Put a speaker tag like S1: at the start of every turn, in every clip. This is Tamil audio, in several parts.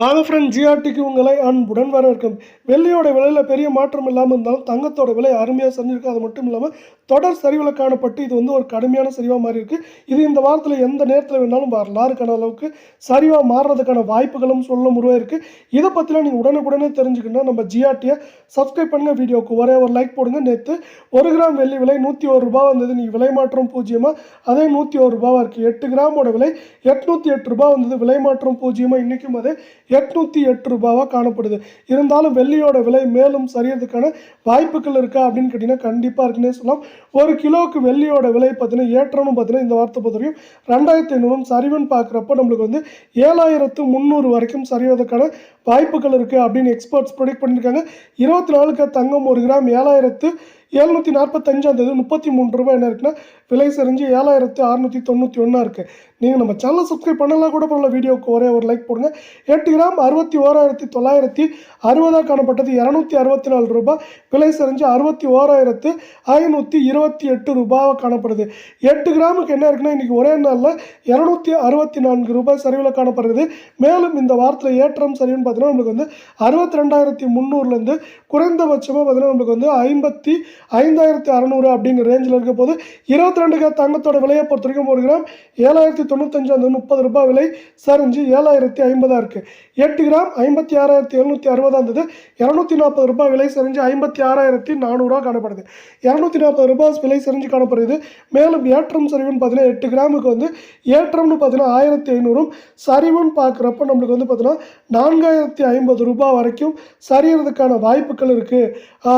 S1: வாங்க ஃப்ரெண்ட் ஜிஆர்டிக்கு உங்களை அன்புடன் வரவேற்கும். வெள்ளியோட விலையில் பெரிய மாற்றம் இல்லாமல் இருந்தாலும் தங்கத்தோட விலை அருமையாக செஞ்சுருக்கு அது மட்டும் இல்லாமல் தொடர் சரிவில் காணப்பட்டு இது வந்து ஒரு கடுமையான சரிவாக மாறி இருக்குது இது இந்த வாரத்தில் எந்த நேரத்தில் வேணாலும் வரலாறுக்கான அளவுக்கு சரிவாக மாறுறதுக்கான வாய்ப்புகளும் சொல்ல முருவாக இருக்குது இதை பற்றிலாம் நீங்கள் உடனுக்குடனே தெரிஞ்சுக்கணும்னா நம்ம ஜிஆர்டியை சப்ஸ்கிரைப் பண்ணுங்கள் வீடியோக்கு ஒரே ஒரு லைக் போடுங்க. நேற்று ஒரு கிராம் வெள்ளி விலை நூற்றி ஒரு ரூபா வந்தது. நீங்கள் விலை மாற்றம் பூஜ்ஜியமாக அதே நூற்றி ஒரு ரூபாவாக இருக்குது எட்டு கிராமோட விலை எட்நூற்றி எட்டு ரூபா வந்தது. விலை மாற்றம் பூஜ்ஜியமாக இன்றைக்கும் அதே எட்நூற்றி எட்டு ரூபாவாக காணப்படுது. இருந்தாலும் வெள்ளியோட விலை மேலும் சரியறதுக்கான வாய்ப்புகள் இருக்கா அப்படின்னு கேட்டிங்கன்னா கண்டிப்பாக இருக்குன்னே சொல்லலாம். ஒரு கிலோவுக்கு வெள்ளியோட விலை பார்த்தீங்கன்னா ஏற்றமும் பார்த்தீங்கன்னா இந்த வார்த்தை பொறுத்த வரைக்கும் ரெண்டாயிரத்தி ஐநூறும் சரிவுன்னு பார்க்குறப்ப நம்மளுக்கு வந்து ஏழாயிரத்து முந்நூறு வரைக்கும் சரிவதற்கான வாய்ப்புகள் இருக்குது அப்படின்னு எக்ஸ்பர்ட்ஸ் ப்ரொடிக்ட் பண்ணியிருக்காங்க. இருபத்தி நாலுக்கு தங்கம் ஒரு கிராம் ஏழாயிரத்து எழுநூற்றி நாற்பத்தஞ்சாம் தேதி முப்பத்தி மூணு ரூபாய் என்ன இருக்குன்னா விலை சரிஞ்சு ஏழாயிரத்து அறுநூற்றி தொண்ணூற்றி ஒன்றா இருக்குது நீங்கள் நம்ம சேனலை சப்ஸ்கிரைப் பண்ணலாம் கூட பண்ணல வீடியோவுக்கு ஒரே ஒரு லைக் போடுங்க. எட்டு கிராம் அறுபத்தி ஓராயிரத்தி தொள்ளாயிரத்தி அறுபதாக காணப்பட்டது இரநூத்தி அறுபத்தி நாலு ரூபாய். விலை சரிஞ்சு அறுபத்தி ஓராயிரத்து ஐநூற்றி இருபத்தி எட்டு ரூபாவாக காணப்படுது. எட்டு கிராமுக்கு என்ன இருக்குன்னா இன்றைக்கி ஒரே நாளில் இரநூத்தி அறுபத்தி நான்கு ரூபாய் சரிவில் காணப்படுகிறது மேலும் இந்த வாரத்தில் ஏற்றம் சரிவுன்னு பார்த்தீங்கன்னா நம்மளுக்கு வந்து அறுபத்தி ரெண்டாயிரத்தி முந்நூறுலேருந்து குறைந்தபட்சமாக பார்த்தீங்கன்னா நம்மளுக்கு வந்து ஐம்பத்தி ஐந்தாயிரத்தி அறநூறு அப்படிங்கிற ரேஞ்சில் இருக்க போது இருபத்தி ரெண்டு கிராம் தங்கத்தோட விலையை பொறுத்த வரைக்கும் ஒரு கிராம் ஏழாயிரத்தி தொண்ணூத்தஞ்சு வந்து முப்பது ரூபாய் விலை சரிஞ்சு ஏழாயிரத்தி ஐம்பதாக இருக்குது எட்டு கிராம் ஐம்பத்தி ஆறாயிரத்தி எழுநூற்றி அறுபதாக இருந்தது இரநூத்தி நாற்பது ரூபாய் விலை சரிஞ்சு ஐம்பத்தி ஆறாயிரத்தி நானூறுரூவா காணப்படுது. இரநூத்தி நாற்பது ரூபாய் விலை சரிஞ்சு காணப்படுது மேலும் ஏற்றம் சரிவுன்னு பார்த்தீங்கன்னா எட்டு கிராமுக்கு வந்து ஏற்றம்னு பார்த்தீங்கன்னா ஆயிரத்தி ஐநூறும் சரிவுன்னு பார்க்குறப்ப நம்மளுக்கு வந்து பார்த்தீங்கன்னா நான்காயிரத்தி ஐம்பது ரூபாய் வரைக்கும் சரியறதுக்கான வாய்ப்புகள் இருக்குது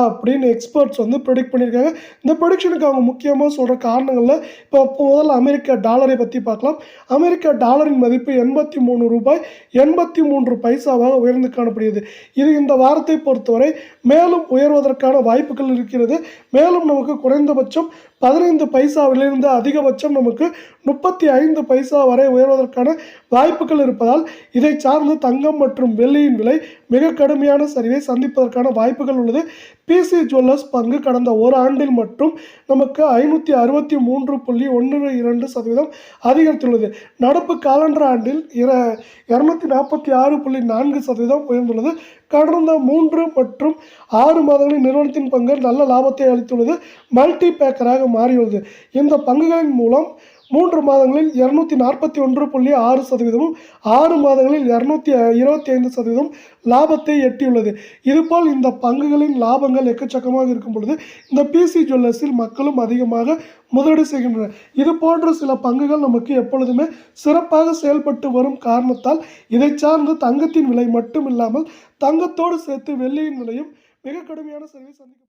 S1: அப்படின்னு எக்ஸ்பர்ட்ஸ் வந்து ப்ரொடிக்ட் பண்ணியிருக்காங்க. இந்த ப்ரொடிக்ஷனுக்கு அவங்க முக்கியமாக சொல்கிற காரணங்களில் இப்போ முதல்ல அமெரிக்க டாலரை பற்றி பார்க்கலாம். அமெரிக்க டாலரின் மதிப்பு எண்பத்தி மூணு ரூபாய் எண்பத்தி மூன்று பைசாவாக உயர்ந்து காணப்படுகிறது. இது இந்த வாரத்தை பொறுத்தவரை மேலும் உயர்வதற்கான வாய்ப்புகள் இருக்கிறது. மேலும் நமக்கு குறைந்தபட்சம் பதினைந்து பைசாவிலிருந்து அதிகபட்சம் நமக்கு முப்பத்தி ஐந்து பைசா வரை உயர்வதற்கான வாய்ப்புகள் இருப்பதால் இதை சார்ந்து தங்கம் மற்றும் வெள்ளியின் விலை மிக கடுமையான சரிவை சந்திப்பதற்கான வாய்ப்புகள் உள்ளது. பிசி ஜுவல்லர்ஸ் பங்கு கடந்த ஒரு ஆண்டில் மட்டும் நமக்கு ஐநூற்றி அறுபத்தி மூன்று புள்ளி ஒன்று இரண்டு சதவீதம் அதிகரித்துள்ளது. நடப்பு காலண்டர் ஆண்டில் இர இரநூத்தி நாற்பத்தி ஆறு புள்ளி நான்கு சதவீதம் உயர்ந்துள்ளது. கடந்த மூன்று மற்றும் ஆறு மாதங்களில் நிறுவனத்தின் பங்கு நல்ல லாபத்தை அளித்துள்ளது. மல்டி பேக்கராக மாறியுள்ளது. இந்த பங்குகளின் மூலம் மூன்று மாதங்களில் இரநூத்தி நாற்பத்தி ஒன்று புள்ளி ஆறு சதவீதமும் ஆறு மாதங்களில் இரநூத்தி இருபத்தி ஐந்து சதவீதம் லாபத்தை எட்டியுள்ளது. இதுபோல் இந்த பங்குகளின் லாபங்கள் எக்கச்சக்கமாக இருக்கும் பொழுது இந்த பிசி ஜுவல்லர்ஸில் மக்களும் அதிகமாக முதலீடு செய்கின்றனர். இது போன்ற சில பங்குகள் நமக்கு எப்பொழுதுமே சிறப்பாக செயல்பட்டு வரும் காரணத்தால் இதை சார்ந்து தங்கத்தின் விலை மட்டும் இல்லாமல் தங்கத்தோடு சேர்த்து வெள்ளியின் விலையும் மிக கடுமையான சரிவை சந்திக்கும்